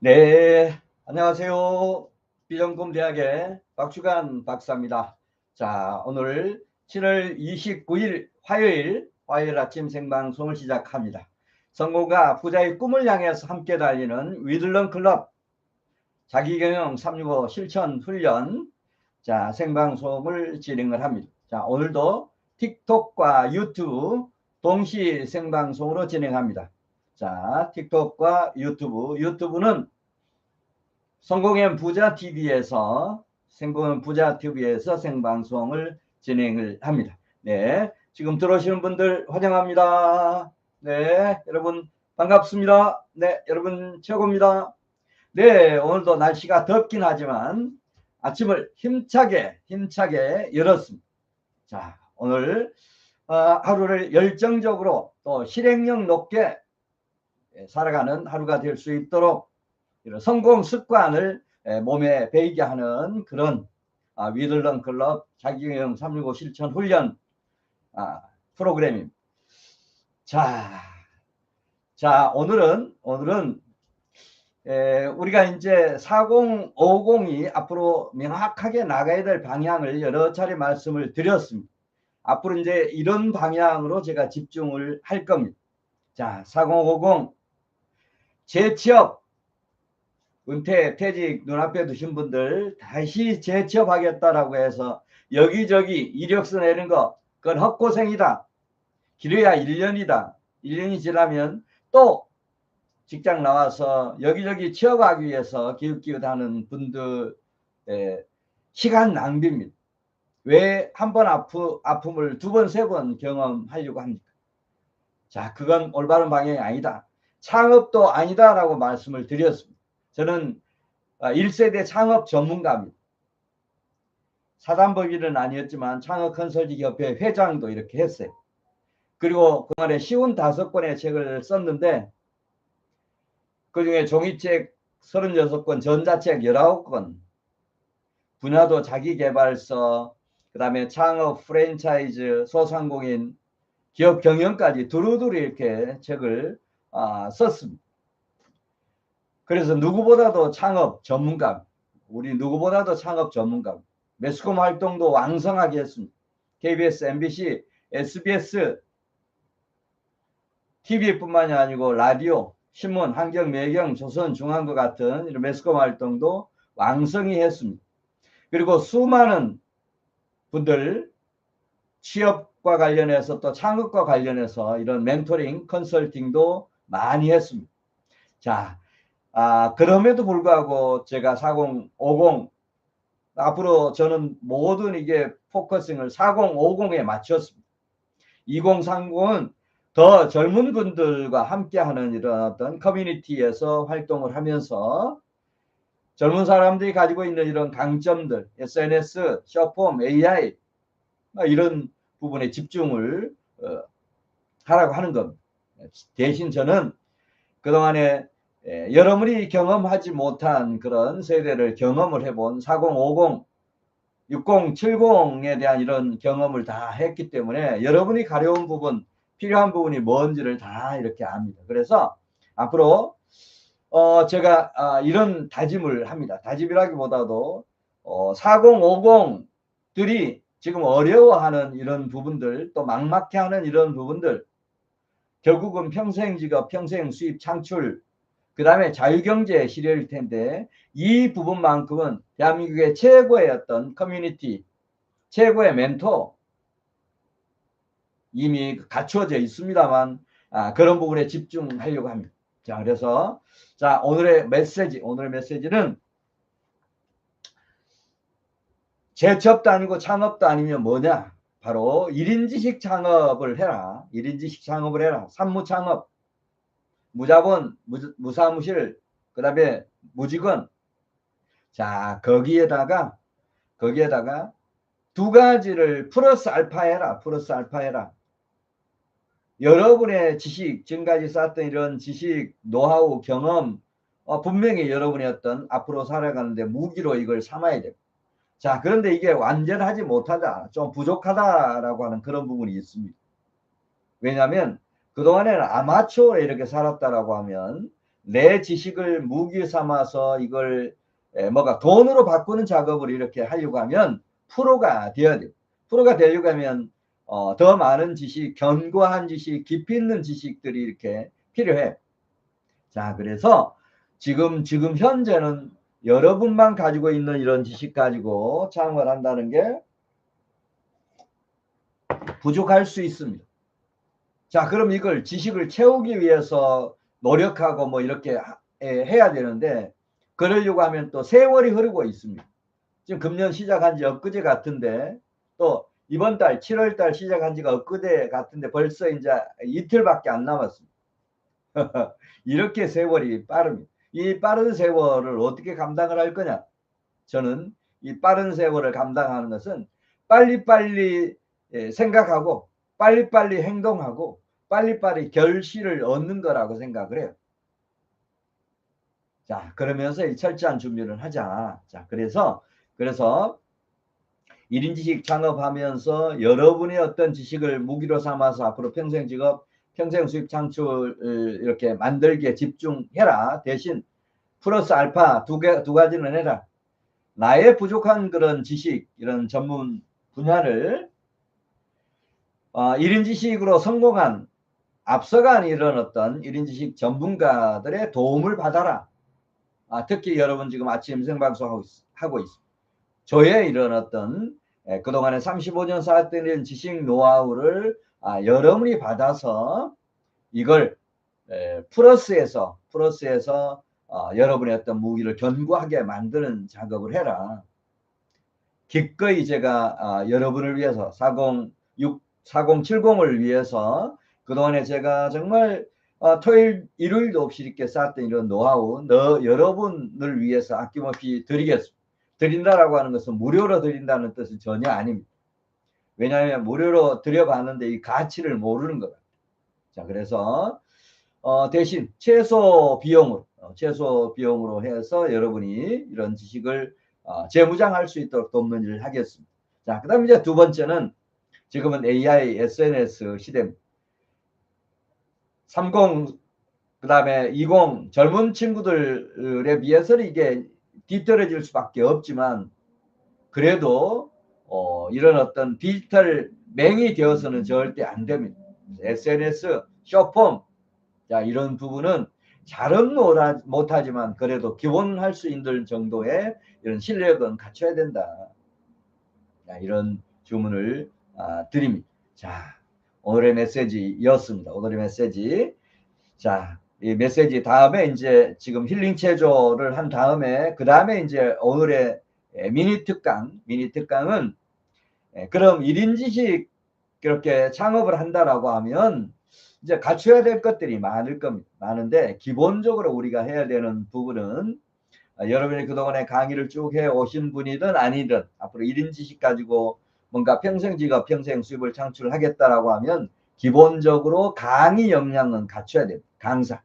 네, 안녕하세요. 비전공대학의 박주간 박사입니다. 자, 오늘 7월 29일 화요일, 화요일 아침 생방송을 시작합니다. 성공과 부자의 꿈을 향해서 함께 달리는 위들런 클럽 자기경영 365 실천 훈련 자, 생방송을 진행을 합니다. 자, 오늘도 틱톡과 유튜브 동시 생방송으로 진행합니다. 자, 틱톡과 유튜브. 유튜브는 성공의 부자 TV에서 성공의 부자 TV에서 생방송을 진행을 합니다. 네. 지금 들어오시는 분들 환영합니다. 네. 여러분 반갑습니다. 네. 여러분 최고입니다. 네. 오늘도 날씨가 덥긴 하지만 아침을 힘차게 힘차게 열었습니다. 자, 오늘 어, 하루를 열정적으로 또 실행력 높게 예, 살아가는 하루가 될 수 있도록 이런 성공 습관을 예, 몸에 배이게 하는 그런 아, 위들런 클럽 자기경 365 실천 훈련 아, 프로그램입니다. 자, 자 오늘은 오늘은 에, 우리가 이제 4050이 앞으로 명확하게 나가야 될 방향을 여러 차례 말씀을 드렸습니다. 앞으로 이제 이런 방향으로 제가 집중을 할 겁니다. 자, 4050 재취업 은퇴 퇴직 눈앞에 두신 분들 다시 재취업하겠다라고 해서 여기저기 이력서 내는 거 그건 헛고생이다. 길어야 1년이다. 1년이 지나면 또 직장 나와서 여기저기 취업하기 위해서 기웃기웃하는 분들의 시간 낭비입니다. 왜 한 번 아프, 아픔을 두 번, 세 번 경험하려고 합니까? 자, 그건 올바른 방향이 아니다. 창업도 아니다라고 말씀을 드렸습니다. 저는 1세대 아, 창업 전문가입니다. 사단법인은 아니었지만 창업 컨설팅 협회 회장도 이렇게 했어요. 그리고 그간에 쉬운 다섯 권의 책을 썼는데 그 중에 종이책 36권, 전자책 19권, 분야도 자기개발서, 그 다음에 창업, 프랜차이즈, 소상공인, 기업 경영까지 두루두루 이렇게 책을 아, 썼습니다. 그래서 누구보다도 창업 전문가, 우리 누구보다도 창업 전문가, 매스컴 활동도 왕성하게 했습니다. KBS, MBC, SBS, TV뿐만이 아니고 라디오, 신문, 환경, 매경, 조선, 중앙과 같은 이런 매스컴 활동도 왕성히 했습니다. 그리고 수많은 분들 취업과 관련해서 또 창업과 관련해서 이런 멘토링, 컨설팅도 많이 했습니다. 자, 아, 그럼에도 불구하고 제가 4050 앞으로 저는 모든 이게 포커싱을 4050에 맞췄습니다. 2030은 더 젊은 분들과 함께하는 이런 어떤 커뮤니티에서 활동을 하면서 젊은 사람들이 가지고 있는 이런 강점들, SNS, 쇼폼, AI 이런 부분에 집중을 어, 하라고 하는 겁니다. 대신 저는 그동안에 예, 여러분이 경험하지 못한 그런 세대를 경험을 해본 4050, 6070에 대한 이런 경험을 다 했기 때문에 여러분이 가려운 부분, 필요한 부분이 뭔지를 다 이렇게 압니다. 그래서 앞으로 어 제가 아, 이런 다짐을 합니다. 다짐이라기보다도 어 4050들이 지금 어려워하는 이런 부분들 또 막막해하는 이런 부분들 결국은 평생 직업, 평생 수입 창출, 그 다음에 자유경제 시대일 텐데 이 부분만큼은 대한민국의 최고의 어떤 커뮤니티, 최고의 멘토 이미 갖추어져 있습니다만 아, 그런 부분에 집중하려고 합니다. 자, 그래서 자 오늘의 메시지, 오늘의 메시지는 재취업도 아니고 창업도 아니면 뭐냐? 바로 1인지식 창업을 해라. 1인지식 창업을 해라. 산무 창업, 무자본, 무, 사무실 그 다음에 무직원. 자, 거기에다가, 거기에다가 두 가지를 플러스 알파 해라. 플러스 알파 해라. 여러분의 지식, 지금까지 쌓았던 이런 지식, 노하우, 경험, 어, 분명히 여러분의 어떤 앞으로 살아가는데 무기로 이걸 삼아야 됩니다. 자, 그런데 이게 완전하지 못하다, 좀 부족하다라고 하는 그런 부분이 있습니다. 왜냐하면 그동안에는 아마추어로 이렇게 살았다라고 하면 내 지식을 무기 삼아서 이걸 에, 뭐가 돈으로 바꾸는 작업을 이렇게 하려고 하면 프로가 되어야 돼요. 프로가 되려고 하면 어, 더 많은 지식, 견고한 지식, 깊이 있는 지식들이 이렇게 필요해. 자, 그래서 지금, 지금 현재는 여러분만 가지고 있는 이런 지식 가지고 창업을 한다는 게 부족할 수 있습니다. 자, 그럼 이걸 지식을 채우기 위해서 노력하고 뭐 이렇게 하- 에, 해야 되는데, 그러려고 하면 또 세월이 흐르고 있습니다. 지금 금년 시작한 지 엊그제 같은데, 또 이번 달 7월 달 시작한 지가 엊그제 같은데 벌써 이제 이틀밖에 안 남았습니다. 이렇게 세월이 빠릅니다. 이 빠른 세월을 어떻게 감당을 할 거냐? 저는 이 빠른 세월을 감당하는 것은 빨리빨리 예, 생각하고 빨리빨리 행동하고 빨리빨리 결실을 얻는 거라고 생각을 해요. 자, 그러면서 이 철저한 준비를 하자. 자, 그래서, 그래서 1인 지식 창업하면서 여러분의 어떤 지식을 무기로 삼아서 앞으로 평생 직업, 평생 수입 창출을 이렇게 만들기에 집중해라. 대신 플러스 알파 두 개, 두 가지는 해라. 나의 부족한 그런 지식, 이런 전문 분야를 어, 1인 지식으로 성공한 앞서간 이런 어떤 1인 지식 전문가들의 도움을 받아라. 아, 특히 여러분 지금 아침 생방송 하고 있습니다. 저의 이런 어떤 에, 그동안에 35년 쌓았던 이런 지식 노하우를 아, 여러분이 받아서 이걸 에, 플러스해서 플러스해서 어, 여러분의 어떤 무기를 견고하게 만드는 작업을 해라. 기꺼이 제가 아, 여러분을 위해서 406 4070을 위해서 그동안에 제가 정말 어, 토요일 일요일도 없이 이렇게 쌓았던 이런 노하우 너 여러분을 위해서 아낌없이 드리겠습니다. 드린다라고 하는 것은 무료로 드린다는 뜻은 전혀 아닙니다. 왜냐하면 무료로 드려봤는데 이 가치를 모르는 거다. 자 그래서 어, 대신 최소 비용으로 어, 최소 비용으로 해서 여러분이 이런 지식을 어, 재무장할 수 있도록 돕는 일을 하겠습니다. 자 그다음 이제 두 번째는 지금은 AI, SNS 시대입니다. 30 그다음에 20 젊은 친구들에 비해서는 이게 뒤떨어질 수밖에 없지만 그래도 어, 이런 어떤 디지털 맹이 되어서는 절대 안 됩니다. SNS, 쇼폼 자 이런 부분은 잘은 못하, 못하지만 그래도 기본 할 수 있는 정도의 이런 실력은 갖춰야 된다. 자, 이런 주문을 아, 드립니다. 자 오늘의 메시지였습니다. 오늘의 메시지. 자, 이 메시지 다음에 이제 지금 힐링 체조를 한 다음에 그 다음에 이제 오늘의 에, 미니 특강, 미니 특강은 에, 그럼 1인 지식 그렇게 창업을 한다라고 하면 이제 갖춰야 될 것들이 많을 겁니다. 많은데 기본적으로 우리가 해야 되는 부분은 아, 여러분이 그동안에 강의를 쭉 해 오신 분이든 아니든 앞으로 1인 지식 가지고 뭔가 평생 직업, 평생 수입을 창출하겠다라고 하면 기본적으로 강의 역량은 갖춰야 됩니다. 강사.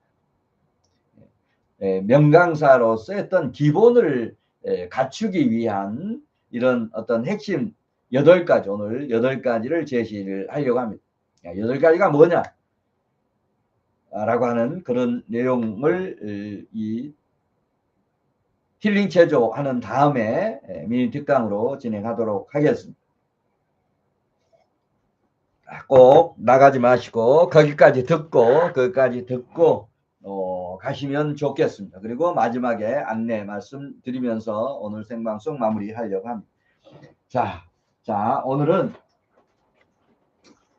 에, 명강사로서 어떤 기본을 에, 갖추기 위한 이런 어떤 핵심 8가지, 오늘 8가지를 제시를 하려고 합니다. 8가지가 뭐냐? 라고 하는 그런 내용을 이 힐링 체조 하는 다음에 미니 특강으로 진행하도록 하겠습니다. 꼭 나가지 마시고 거기까지 듣고 거기까지 듣고 어, 가시면 좋겠습니다. 그리고 마지막에 안내 말씀 드리면서 오늘 생방송 마무리하려고 합니다. 자, 자 오늘은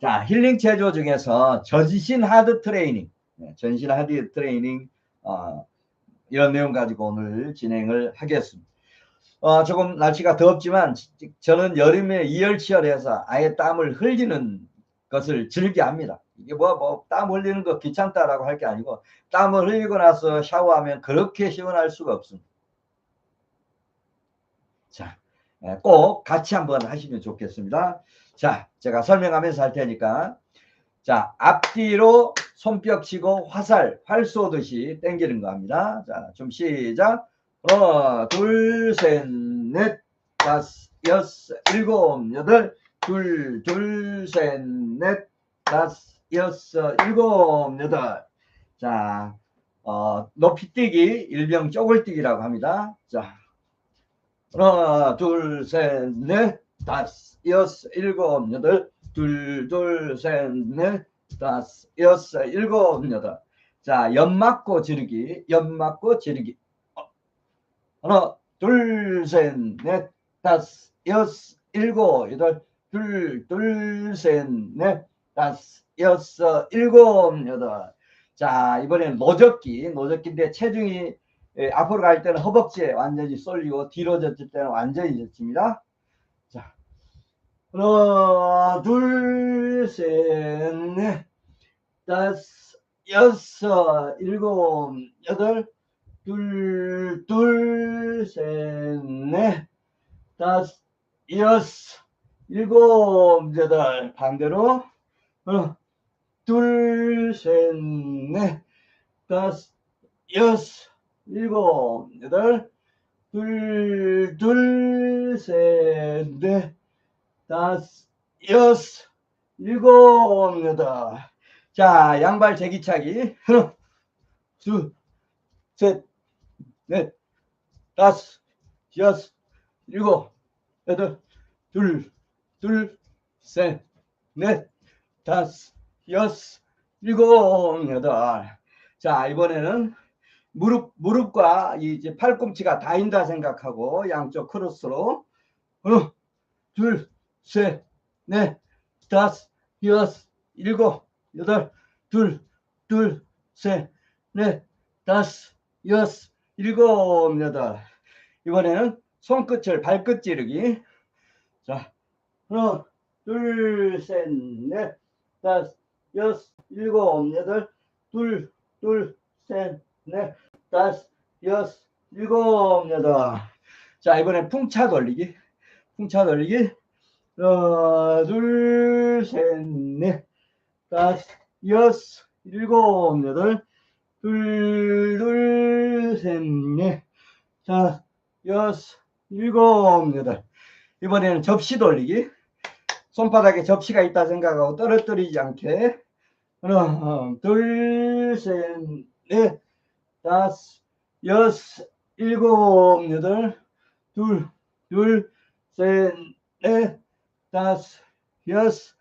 자 힐링 체조 중에서 전신 하드 트레이닝, 네, 전신 하드 트레이닝 어, 이런 내용 가지고 오늘 진행을 하겠습니다. 어, 조금 날씨가 덥지만 저는 여름에 이열치열해서 아예 땀을 흘리는 것을 즐겨합니다. 이게 뭐, 뭐, 땀 흘리는 거 귀찮다라고 할 게 아니고, 땀을 흘리고 나서 샤워하면 그렇게 시원할 수가 없습니다. 자, 예, 꼭 같이 한번 하시면 좋겠습니다. 자, 제가 설명하면서 할 테니까, 자, 앞뒤로 손뼉 치고 화살, 활 쏘듯이 당기는 거 합니다. 자, 좀 시작. 하나, 둘, 셋, 넷, 다섯, 여섯, 일곱, 여덟, 둘, 둘, 셋, 넷, 다섯, 여섯, 일곱, 여덟. 자, 어, 어, 높이뛰기 일명 쪼글뛰기라고 합니다. 자, 하나, 둘, 셋, 넷, 다섯, 여섯, 일곱, 여덟, 둘, 둘, 셋, 넷, 다섯, 여섯, 일곱, 여덟. 자, 연 맞고 지르기, 연 맞고 지르기. 어, 하나, 둘, 셋, 넷, 다섯, 여섯, 일곱, 여덟, 둘, 둘, 셋, 넷, 여섯, 일곱, 여덟. 자, 이번에는 노젓기, 노젓기인데 체중이 예, 앞으로 갈 때는 허벅지에 완전히 쏠리고 뒤로 젖을 때는 완전히 젖힙니다. 자, 하나, 둘, 셋, 넷, 다섯, 여섯, 일곱, 여덟, 둘, 둘, 셋, 넷, 다섯, 여섯, 일곱, 여덟. 반대로 하나, 둘, 셋, 넷, 다섯, 여섯, 일곱, 여덟, 둘, 둘, 셋, 넷, 다섯, 여섯, 일곱, 여덟. 자, 양발 제기차기. 하나, 둘, 셋, 넷, 다섯, 여섯, 일곱, 여덟, 둘, 둘, 셋, 넷, 다섯, 여섯, 일곱, 여덟. 자, 이번에는 무릎, 무릎과 이 이제 팔꿈치가 닿인다 생각하고 양쪽 크로스로 하나, 둘, 셋, 넷, 다섯, 여섯, 일곱, 여덟, 둘, 둘, 셋, 넷, 다섯, 여섯, 일곱, 여덟. 이번에는 손끝을 발끝 찌르기. 자, 하나, 둘, 셋, 넷, 다섯, 여섯, 일곱, 여덟, 둘, 둘, 셋, 넷, 다섯, 여섯, 일곱, 여덟. 자, 이번엔 풍차 돌리기. 풍차 돌리기. 하나, 둘, 셋, 넷, 다섯, 여섯, 일곱, 여덟, 둘, 둘, 셋, 넷, 다섯, 여섯, 일곱, 여덟. 이번에는 접시 돌리기. 손바닥에 접시가 있다 생각하고 떨어뜨리지 않게. 하나, 둘, 셋, 넷, 다섯, 여섯, 일곱, 여덟, 둘, 둘, 셋, 넷, 다섯, 여섯,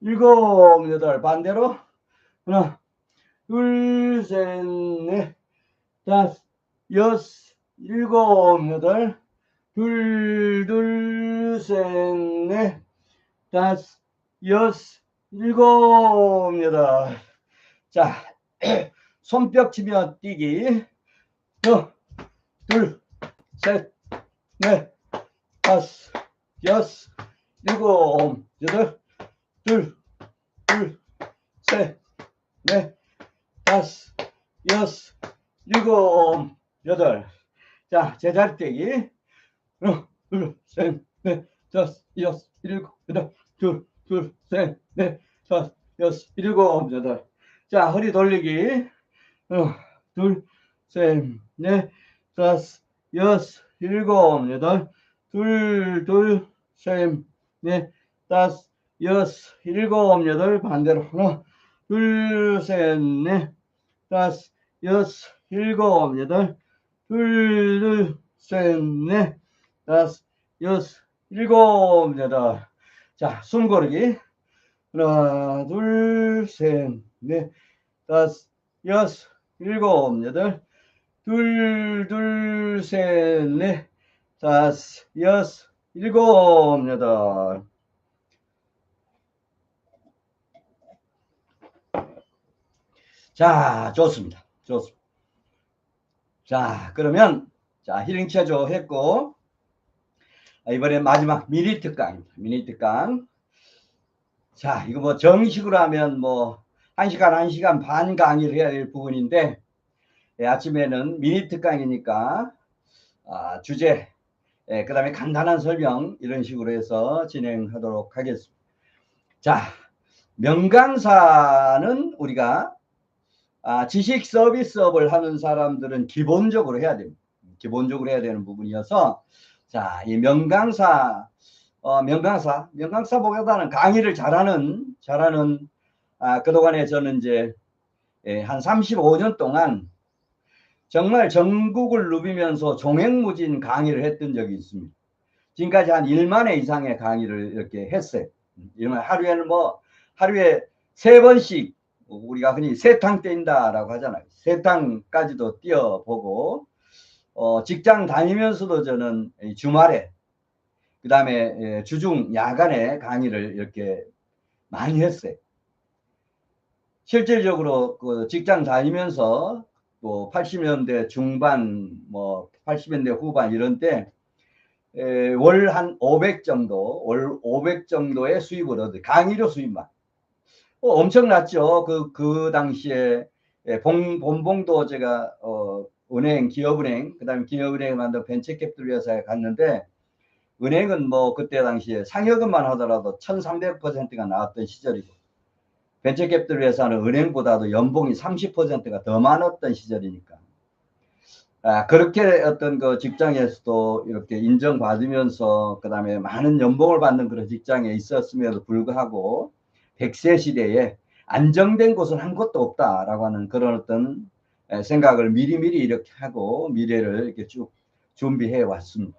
일곱, 여덟. 반대로. 하나, 둘, 셋, 넷, 다섯, 여섯, 일곱, 여덟, 둘, 둘, 셋, 넷, 다섯, 여섯, 일곱, 여덟. 자, 손뼉 치며 뛰기. 하나, 둘, 셋, 넷, 다섯, 여섯, 일곱, 여덟, 둘, 둘, 셋, 넷, 다섯, 여섯, 일곱, 여덟. 자, 제자리 뛰기. 하나, 둘, 셋, 넷, 다섯, 여섯, 일곱, 여덟, 둘, 둘, 셋, 넷, 다섯, 여섯, 일곱, 여덟. 자, 허리 돌리기. 하나, 둘, 셋, 넷, 다섯, 여섯, 일곱, 여덟, 둘, 둘, 셋, 넷, 다섯, 여섯, 일곱, 여덟. 반대로 하나, 둘, 셋, 넷, 다섯, 여섯, 일곱, 여덟, 둘, 둘, 셋, 넷, 다섯, 여섯, 일곱, 여덟. 자, 숨 고르기. 하나, 둘, 셋, 넷, 다섯, 여섯, 일곱, 여덟, 둘, 둘, 셋, 넷, 다섯, 여섯, 일곱, 여덟. 자, 좋습니다. 좋습니다. 자, 그러면, 자, 힐링 체조 했고, 아, 이번에 마지막 미니 특강입니다. 미니 특강. 자, 이거 뭐 정식으로 하면 뭐, 한 시간, 한 시간 반 강의를 해야 될 부분인데, 예, 아침에는 미니 특강이니까, 아, 주제, 예, 그 다음에 간단한 설명, 이런 식으로 해서 진행하도록 하겠습니다. 자, 명강사는 우리가 아, 지식 서비스업을 하는 사람들은 기본적으로 해야 됩니다. 기본적으로 해야 되는 부분이어서 자, 이 명강사, 어, 명강사, 명강사보다는 강의를 잘하는, 잘하는, 아, 그동안에 저는 이제, 예, 한 35년 동안, 정말 전국을 누비면서 종횡무진 강의를 했던 적이 있습니다. 지금까지 한 1만 회 이상의 강의를 이렇게 했어요. 이러면 하루에는 뭐 하루에 세 번씩 우리가 흔히 세탕 떼인다라고 하잖아요. 세탕까지도 뛰어보고 어, 직장 다니면서도 저는 주말에 그 다음에 주중 야간에 강의를 이렇게 많이 했어요. 실질적으로 그 직장 다니면서 또 80년대 중반 뭐 80년대 후반 이런 때 월 한 500 정도 월 500 정도의 수입을 얻어 강의료 수입만. 어, 엄청났죠. 그 그 당시에 봉, 본봉도 제가 어, 은행 기업은행 그다음에 기업은행 만든 벤처캐피털 회사에 갔는데 은행은 뭐 그때 당시에 상여금만 하더라도 1300%가 나왔던 시절이고 벤처캐피털 회사는 은행보다도 연봉이 30%가 더 많았던 시절이니까. 아, 그렇게 어떤 그 직장에서도 이렇게 인정받으면서 그 다음에 많은 연봉을 받는 그런 직장에 있었음에도 불구하고 100세 시대에 안정된 곳은 한 곳도 없다라고 하는 그런 어떤 생각을 미리미리 이렇게 하고 미래를 이렇게 쭉 준비해 왔습니다.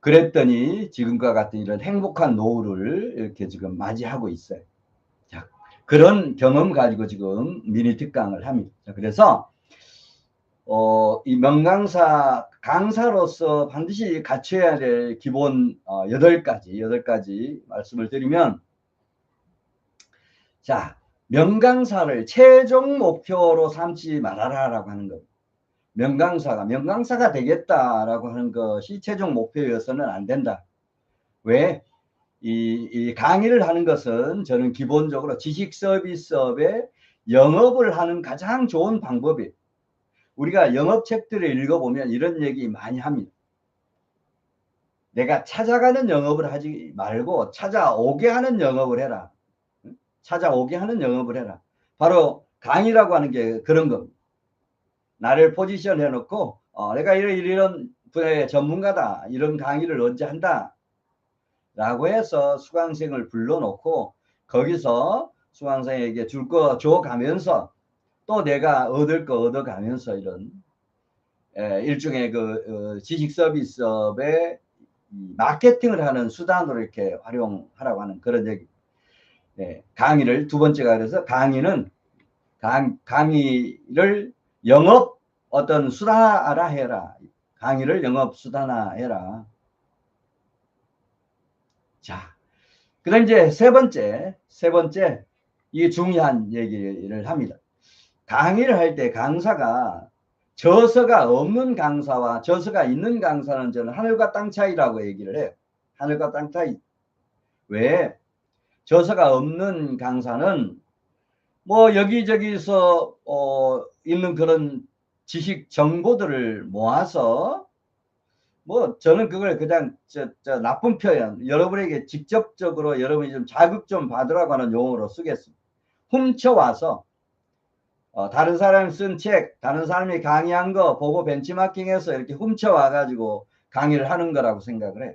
그랬더니 지금과 같은 이런 행복한 노후를 이렇게 지금 맞이하고 있어요. 자, 그런 경험 가지고 지금 미니 특강을 합니다. 자, 그래서 어, 이 명강사 강사로서 반드시 갖춰야 될 기본 어, 8가지, 8가지 말씀을 드리면 자, 명강사를 최종 목표로 삼지 말아라라고 하는 것. 명강사가 명강사가 되겠다라고 하는 것이 최종 목표여서는 안 된다. 왜? 이, 이 강의를 하는 것은 저는 기본적으로 지식 서비스업에 영업을 하는 가장 좋은 방법이에요. 우리가 영업 책들을 읽어보면 이런 얘기 많이 합니다. 내가 찾아가는 영업을 하지 말고 찾아오게 하는 영업을 해라. 찾아오게 하는 영업을 해라. 바로 강의라고 하는 게 그런 겁니다. 나를 포지션 해놓고 어, 내가 이런 이런 분야의 전문가다. 이런 강의를 언제 한다. 라고 해서 수강생을 불러놓고 거기서 수강생에게 줄 거 줘가면서 또 내가 얻을 거 얻어가면서 이런 에, 일종의 그 어, 지식 서비스업의 마케팅을 하는 수단으로 이렇게 활용하라고 하는 그런 얘기. 네, 강의를 두 번째가 그래서 강의는 강, 강의를 영업 어떤 수단화라 해라. 강의를 영업 수단화 해라. 자, 그 다음 이제 세 번째, 세 번째, 이게 중요한 얘기를 합니다. 강의를 할 때 강사가 저서가 없는 강사와 저서가 있는 강사는 저는 하늘과 땅 차이라고 얘기를 해요. 하늘과 땅 차이. 왜? 저서가 없는 강사는 뭐 여기저기서 어 있는 그런 지식 정보들을 모아서 뭐 저는 그걸 그냥 저, 저 나쁜 표현 여러분에게 직접적으로 여러분이 좀 자극 좀 받으라고 하는 용어로 쓰겠습니다. 훔쳐와서 어, 다른 사람이 쓴 책, 다른 사람이 강의한 거 보고 벤치마킹해서 이렇게 훔쳐와 가지고 강의를 하는 거라고 생각을 해요.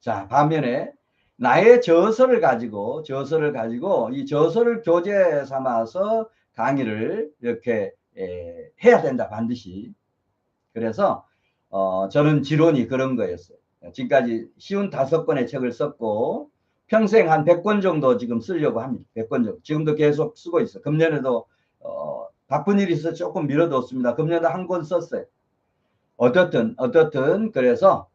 자 반면에 나의 저서를 가지고 저서를 가지고 이 저서를 교재 삼아서 강의를 이렇게 에, 해야 된다 반드시. 그래서 어, 저는 지론이 그런 거였어요. 지금까지 쉬운 다섯 권의 책을 썼고 평생 한 100권 정도 지금 쓰려고 합니다. 100권 정도. 지금도 계속 쓰고 있어 금년에도 어, 바쁜 일이 있어 조금 미뤄뒀습니다. 금년에 한 권 썼어요. 어떻든 어떻든 그래서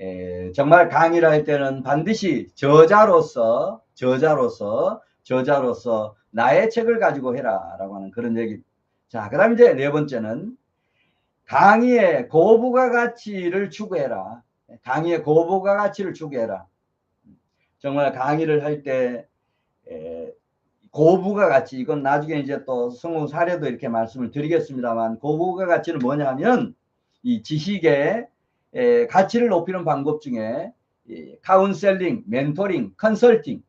에, 정말 강의를 할 때는 반드시 저자로서 저자로서 저자로서 나의 책을 가지고 해라 라고 하는 그런 얘기 자, 그 다음 이제 네 번째는 강의의 고부가 가치를 추구해라. 강의의 고부가 가치를 추구해라. 정말 강의를 할 때 고부가 가치 이건 나중에 이제 또 성공 사례도 이렇게 말씀을 드리겠습니다만 고부가 가치는 뭐냐면 이 지식의 에, 가치를 높이는 방법 중에 이, 카운셀링, 멘토링, 컨설팅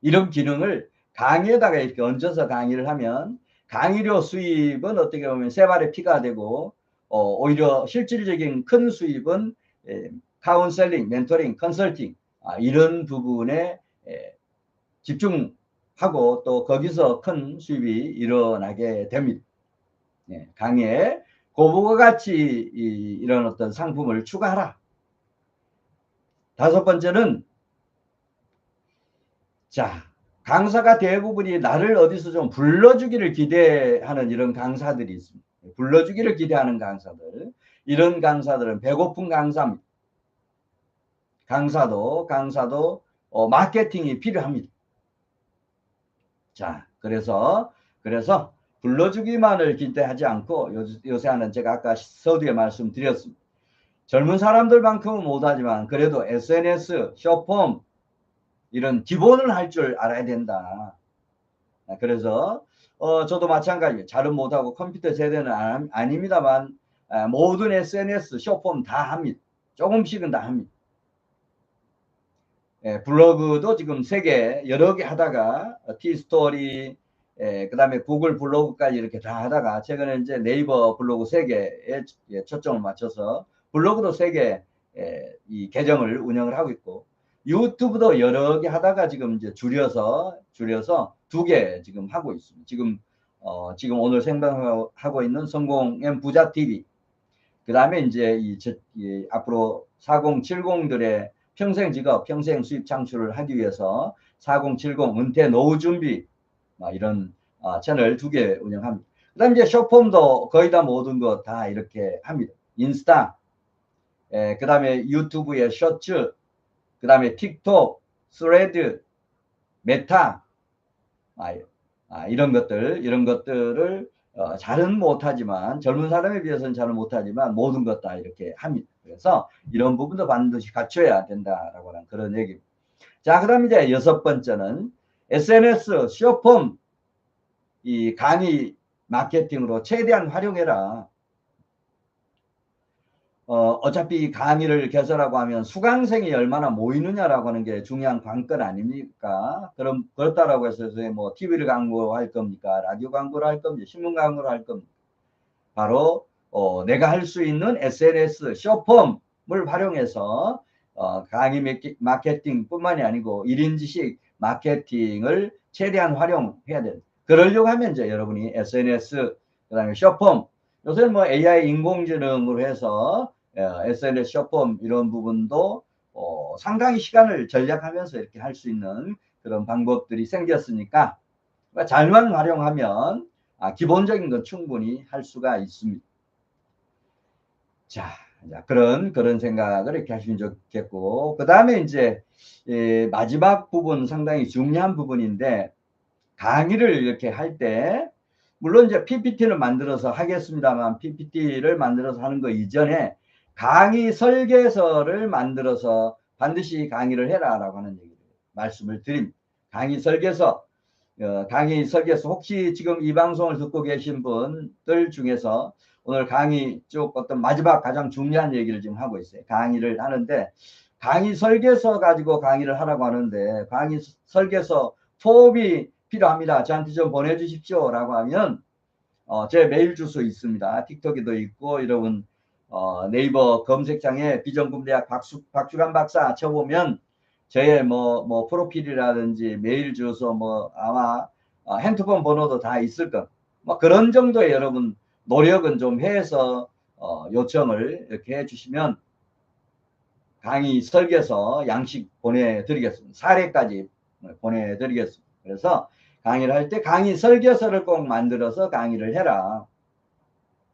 이런 기능을 강의에다가 이렇게 얹어서 강의를 하면 강의료 수입은 어떻게 보면 세 발의 피가 되고 어, 오히려 실질적인 큰 수입은 에, 카운셀링, 멘토링, 컨설팅 아, 이런 부분에 에, 집중하고 또 거기서 큰 수입이 일어나게 됩니다. 예, 강의에 고부가 같이 이, 이 런 어떤 상품을 추가하라. 다섯 번째는 자 강사가 대부분이 나를 어디서 좀 불러주기를 기대하는 이런 강사들이 있습니다. 불러주기를 기대하는 강사들 이런 강사들은 배고픈 강사입니다. 강사도 강사도 어, 마케팅이 필요합니다. 자 그래서 그래서 불러주기만을 기대하지 않고 요, 요새는 제가 아까 서두에 말씀드렸습니다. 젊은 사람들만큼은 못하지만 그래도 SNS, 쇼폼 이런 기본을 할 줄 알아야 된다. 그래서 어, 저도 마찬가지 잘은 못하고 컴퓨터 세대는 안, 아닙니다만 아, 모든 SNS, 쇼폼 다 합니다. 조금씩은 다 합니다. 예, 블로그도 지금 세 개, 여러 개 하다가 티스토리, 예, 그 다음에 구글 블로그까지 이렇게 다 하다가 최근에 이제 네이버 블로그 세 개에 예, 초점을 맞춰서 블로그도 세 개, 예, 이 계정을 운영을 하고 있고 유튜브도 여러 개 하다가 지금 이제 줄여서 줄여서 두 개 지금 하고 있습니다. 지금 어, 지금 오늘 생방하고 있는 성공엠 부자 TV. 그 다음에 이제 이, 저, 이 앞으로 4070들의 평생 직업, 평생 수입 창출을 하기 위해서 4070 은퇴 노후 준비 이런 어, 채널 두 개 운영합니다. 그 다음 이제 쇼폼도 거의 다 모든 거 다 이렇게 합니다. 인스타, 예, 그 다음에 유튜브의 쇼츠, 그 다음에 틱톡, 스레드, 메타, 아, 아, 이런 것들, 이런 것들을 어, 잘은 못하지만 젊은 사람에 비해서는 잘은 못하지만 모든 것 다 이렇게 합니다. 그래서 이런 부분도 반드시 갖춰야 된다라고 하는 그런 얘기입니다. 자, 그 다음 이제 여섯 번째는 SNS, 쇼폼, 이 강의 마케팅으로 최대한 활용해라. 어, 어차피 강의를 개설하고 하면 수강생이 얼마나 모이느냐라고 하는 게 중요한 관건 아닙니까? 그럼 그렇다라고 해서 뭐 TV를 광고할 겁니까? 라디오 광고를 할 겁니까? 신문 광고를 할 겁니까? 바로 어, 내가 할 수 있는 SNS 쇼폼을 활용해서 어, 강의 마케팅뿐만이 아니고 1인 지식 마케팅을 최대한 활용해야 된다. 그러려고 하면 이제 여러분이 SNS 그다음에 쇼폼 요새는 뭐 AI 인공지능으로 해서 어, SNS 쇼폼 이런 부분도 어, 상당히 시간을 절약하면서 이렇게 할 수 있는 그런 방법들이 생겼으니까 잘만 활용하면 아, 기본적인 건 충분히 할 수가 있습니다. 자, 그런 그런 생각을 이렇게 하시면 좋겠고 그 다음에 이제 예, 마지막 부분 상당히 중요한 부분인데 강의를 이렇게 할 때 물론 이제 PPT를 만들어서 하겠습니다만 PPT를 만들어서 하는 거 이전에 강의 설계서를 만들어서 반드시 강의를 해라라고 하는 얘기를 말씀을 드립니다. 강의 설계서 어, 강의 설계서 혹시 지금 이 방송을 듣고 계신 분들 중에서 오늘 강의 쭉 어떤 마지막 가장 중요한 얘기를 지금 하고 있어요. 강의를 하는데 강의 설계서 가지고 강의를 하라고 하는데 강의 설계서 폼이 필요합니다. 저한테 좀 보내주십시오. 라고 하면 어, 제 메일 주소 있습니다. 틱톡에도 있고 여러분 어, 네이버 검색창에 비전금대학 박수, 박주간 박사 쳐보면 저의 뭐, 뭐 프로필이라든지 메일 주소 뭐 아마 어, 핸드폰 번호도 다 있을 것. 뭐 그런 정도의 여러분 노력은 좀 해서 어, 요청을 이렇게 해주시면 강의 설계서 양식 보내드리겠습니다. 사례까지 보내드리겠습니다. 그래서 강의를 할 때 강의 설계서를 꼭 만들어서 강의를 해라.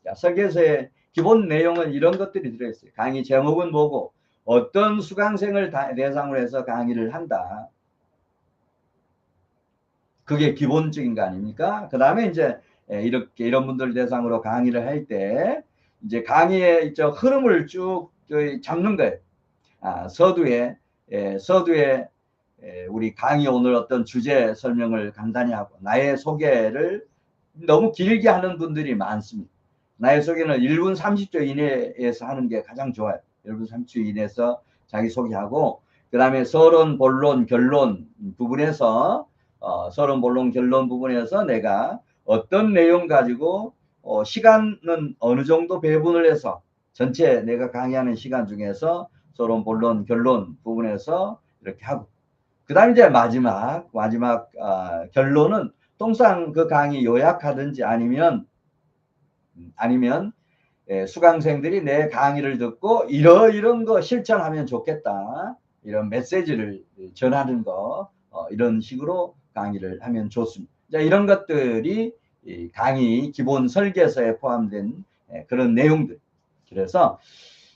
자, 설계서의 기본 내용은 이런 것들이 들어있어요. 강의 제목은 뭐고 어떤 수강생을 대상으로 해서 강의를 한다. 그게 기본적인 거 아닙니까? 그 다음에 이제 이렇게 이런 분들 대상으로 강의를 할 때 이제 강의의 저 흐름을 쭉 잡는 거예요. 아, 서두에 예, 서두에 예, 우리 강의 오늘 어떤 주제 설명을 간단히 하고 나의 소개를 너무 길게 하는 분들이 많습니다. 나의 소개는 1분 30초 이내에서 하는 게 가장 좋아요. 1분 30초 이내에서 자기 소개하고 그 다음에 서론, 본론, 결론 부분에서 어, 서론, 본론, 결론 부분에서 내가 어떤 내용 가지고 어, 시간은 어느 정도 배분을 해서 전체 내가 강의하는 시간 중에서 서론, 본론, 결론 부분에서 이렇게 하고 그 다음에 이제 마지막, 마지막, 어, 결론은 통상 그 강의 요약하든지 아니면 음, 아니면 예, 수강생들이 내 강의를 듣고 이러 이런 거 실천하면 좋겠다 이런 메시지를 전하는 거 어, 이런 식으로 강의를 하면 좋습니다. 자, 이런 것들이 이 강의 기본 설계서에 포함된 예, 그런 내용들. 그래서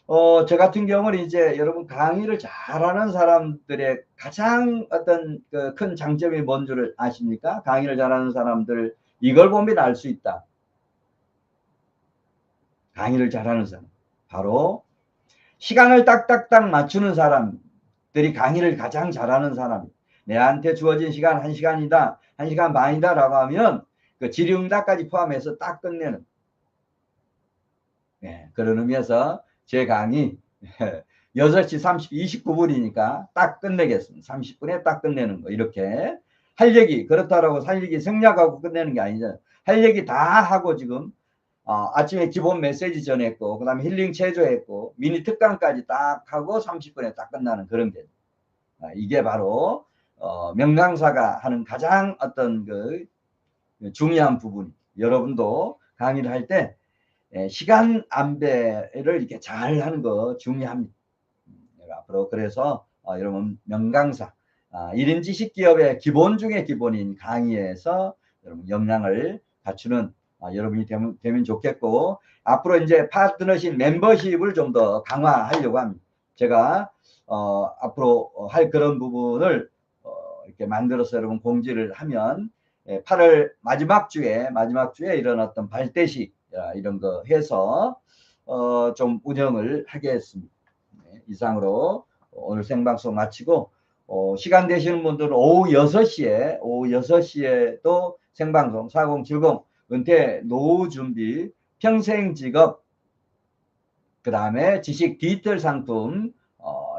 어, 저 같은 경우는 이제 여러분 강의를 잘하는 사람들의 가장 어떤 그 큰 장점이 뭔 줄을 아십니까? 강의를 잘하는 사람들 이걸 보면 알 수 있다. 강의를 잘하는 사람. 바로 시간을 딱딱딱 맞추는 사람들이 강의를 가장 잘하는 사람. 내한테 주어진 시간 한시간이다한시간 반이다 라고 하면 그 질의응답까지 포함해서 딱 끝내는 네, 그런 의미에서 제 강의 6시 30, 29분이니까 딱 끝내겠습니다. 30분에 딱 끝내는 거. 이렇게. 할 얘기, 그렇다라고 할 얘기 생략하고 끝내는 게 아니잖아요. 할 얘기 다 하고 지금, 어, 아침에 기본 메시지 전했고, 그 다음에 힐링 체조했고, 미니 특강까지 딱 하고 30분에 딱 끝나는 그런 게. 아, 이게 바로, 어, 명강사가 하는 가장 어떤 그 중요한 부분. 여러분도 강의를 할 때, 예, 시간 안배를 이렇게 잘 하는 거 중요합니다. 음, 앞으로 그래서 어, 여러분 명강사 아, 1인 지식 기업의 기본 중의 기본인 강의에서 여러분 역량을 갖추는 아, 여러분이 되면, 되면 좋겠고 앞으로 이제 파트너십 멤버십을 좀 더 강화하려고 합니다. 제가 어, 앞으로 어, 할 그런 부분을 어, 이렇게 만들어서 여러분 공지를 하면 예, 8월 마지막 주에 마지막 주에 어떤 발대식 아, 이런 거 해서 어, 좀 운영을 하겠습니다. 네, 이상으로 오늘 생방송 마치고 어, 시간 되시는 분들은 오후 6시에 오후 6시에도 생방송 4070 은퇴 노후 준비 평생 직업 그 다음에 지식 디지털 상품 어,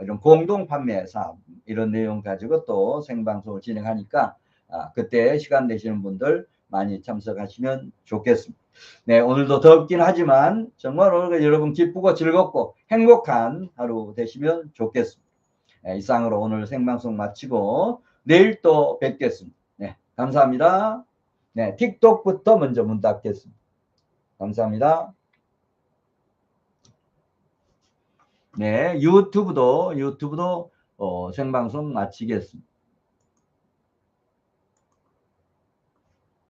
이런 공동 판매 사업 이런 내용 가지고 또 생방송을 진행하니까 아, 그때 시간 되시는 분들 많이 참석하시면 좋겠습니다. 네, 오늘도 덥긴 하지만 정말 오늘 여러분 기쁘고 즐겁고 행복한 하루 되시면 좋겠습니다. 네, 이상으로 오늘 생방송 마치고 내일 또 뵙겠습니다. 네, 감사합니다. 네, 틱톡부터 먼저 문 닫겠습니다. 감사합니다. 네, 유튜브도 유튜브도 어, 생방송 마치겠습니다.